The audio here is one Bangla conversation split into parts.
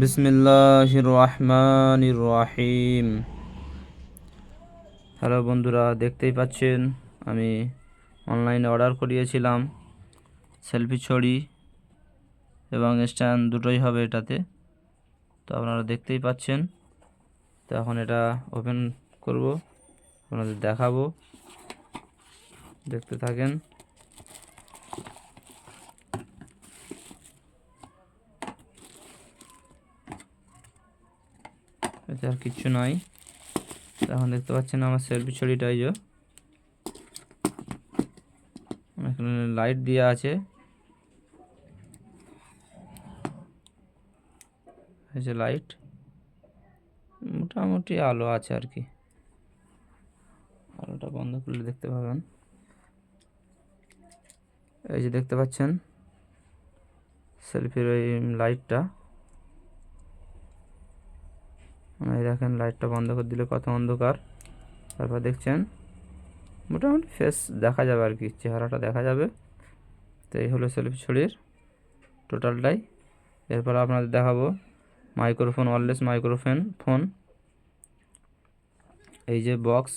বিসমিল্লাহির রহমানির রহিম হ্যালো বন্ধুরা, দেখতেই পাচ্ছেন, আমি অনলাইনে অর্ডার করিয়েছিলাম সেলফি ছড়ি এবং স্ট্যান্ড দুটোই হবে এটাতে। তো আপনারা দেখতেই পাচ্ছেন, তো এখন এটা ওপেন করব, আপনাদের দেখাবো। দেখতে থাকেন। আর কিচ্ছু নাই। এখন দেখতে পাচ্ছেন আমার সেলফি ছড়িটা এই এখানে লাইট দেওয়া আছে। এই যে লাইট মোটামুটি আলো আছে আর কি। আলোটা বন্ধ করলে দেখতে পাবেন। এই যে দেখতে পাচ্ছেন। সেলফির ওই লাইটটা এই দেখেন লাইটটা বন্ধ করে দিলে কত অন্ধকার। তারপর দেখছেন, মোটামুটি ফেস দেখা যাবে আর কি, চেহারাটা দেখা যাবে। তো এই হলো সেলফি ছড়ির টোটালটাই এরপর আপনাদের দেখাবো মাইক্রোফোন ওয়ারলেস মাইক্রোফোন ফোন এই যে বক্স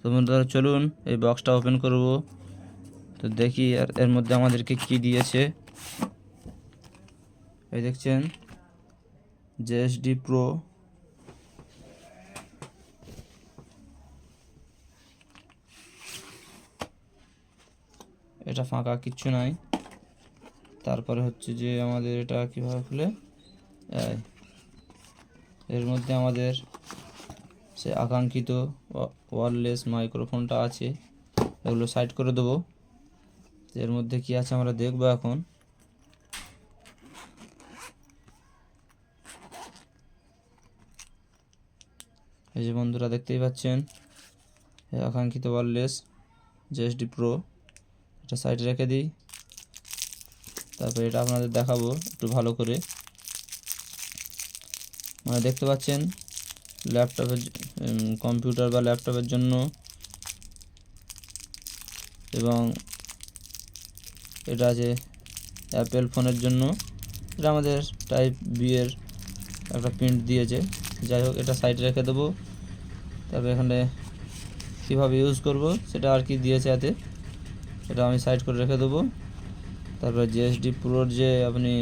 তো বন্ধুরা, চলুন এই বক্সটা ওপেন করব। তো দেখি আর এর মধ্যে আমাদেরকে কি দিয়েছে। এই দেখছেন জেএসডি প্রো এটা ফাঁকা কিচ্ছু নাই। তারপরে হচ্ছে যে আমাদের এটা কীভাবে খুলে? এর মধ্যে আমাদের সে আকাঙ্ক্ষিত ওয়ারলেস মাইক্রোফোনটা আছে। এগুলো সাইড করে দেবো। এর মধ্যে কি আছে আমরা দেখব এখন? এই যে বন্ধুরা দেখতেই পাচ্ছেন আকাঙ্ক্ষিত ওয়ারলেস জেএসডি প্রো এটা সাইডে রেখে দিই। তারপর এটা আপনাদের দেখাবো একটু ভালো করে। মানে দেখতে পাচ্ছেন ল্যাপটপের কম্পিউটার বা ল্যাপটপের জন্য এবং এটা আছে অ্যাপেল ফোনের জন্য, এটা আমাদের টাইপ বি এর একটা প্রিন্ট দিয়েছে। যাই হোক, এটা সাইডে রেখে দেবো। তারপরে এখানে কীভাবে ইউজ করব, সেটা আর কি দিয়েছে এতে এটা আমি সাইড করে রেখে দেবো। তারপরে জিএসডি প্রোর যে আপনি,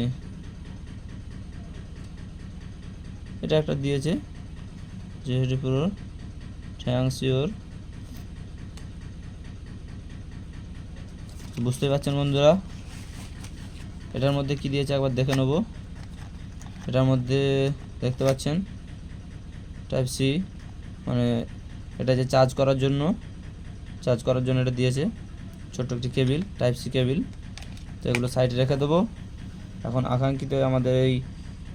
এটা একটা দিয়েছে জিএসডি প্রোর থ্যাংকস ইউর বুঝতেই পারছেন বন্ধুরা? এটার মধ্যে কি দিয়েছে একবার দেখে নেব। এটার মধ্যে দেখতে পাচ্ছেন টাইপ সি মানে এটা যে চার্জ করার জন্য চার্জ করার জন্য এটা দিয়েছে। ছোট্ট একটি কেবিল টাইপ সি কেবিল তো এগুলো সাইডে রেখে দেবো। এখন আকাঙ্ক্ষিত আমাদের এই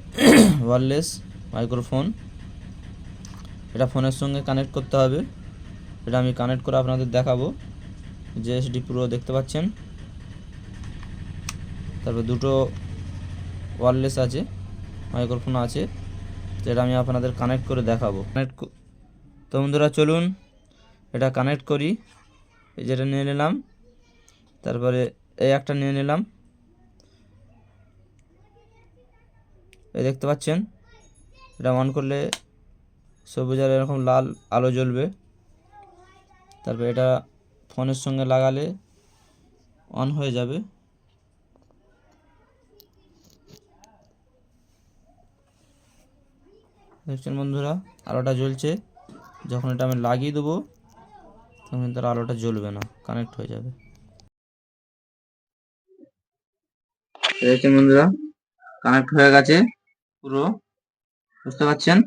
ওয়ারলেস মাইক্রোফোন এটা ফোনের সঙ্গে কানেক্ট করতে হবে। এটা আমি কানেক্ট করে আপনাদের দেখাবো। জিএসডি পুরো দেখতে পাচ্ছেন। তারপর দুটো ওয়ারলেস আছে মাইক্রোফোন আছে। যেটা আমি আপনাদের কানেক্ট করে দেখাবো। কানেক্ট তো বন্ধুরা চলুন, এটা কানেক্ট করি। এই যেটা নিয়ে নিলাম, তারপরে এই একটা নিয়ে নিলাম। এই দেখতে পাচ্ছেন, এটা অন করলে সবুজ আর এরকম লাল আলো জ্বলবে। তারপর এটা ফোনের সঙ্গে লাগালে অন হয়ে যাবে। দেখছেন বন্ধুরা, আলোটা জ্বলছে। যখন এটা আমি লাগিয়ে দেবো, তখন তার আলোটা জ্বলবে না কানেক্ট হয়ে যাবে। বন্ধুরা? কানেক্ট হয়ে গেছে, পুরো। বুঝতে পারছেন?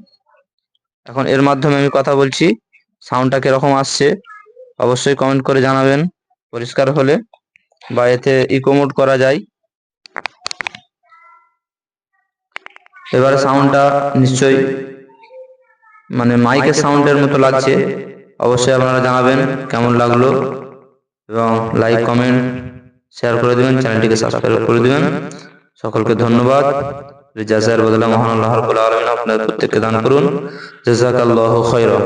এখন এর মাধ্যমে আমি কথা বলছি সাউন্ডটা কীরকম আসছে, অবশ্যই কমেন্ট করে জানাবেন, পরিষ্কার হলে, বা এতে ইকো মোড করা যায়। এবারে সাউন্ডটা নিশ্চয়ই মানে মাইকের সাউন্ডের মতো লাগছে। অবশ্যই আপনারা জানাবেন কেমন লাগল। এবং লাইক কমেন্ট শেয়ার করে দেবেন চ্যানেলটিকে সাবস্ক্রাইব করে দেবেন। সকলকে ধন্যবাদ। জাজার বদলা মহান আল্লাহ রাব্বুল আলামিন আপনাদের প্রত্যেককে দান করুন। জাযাকাল্লাহু খাইরা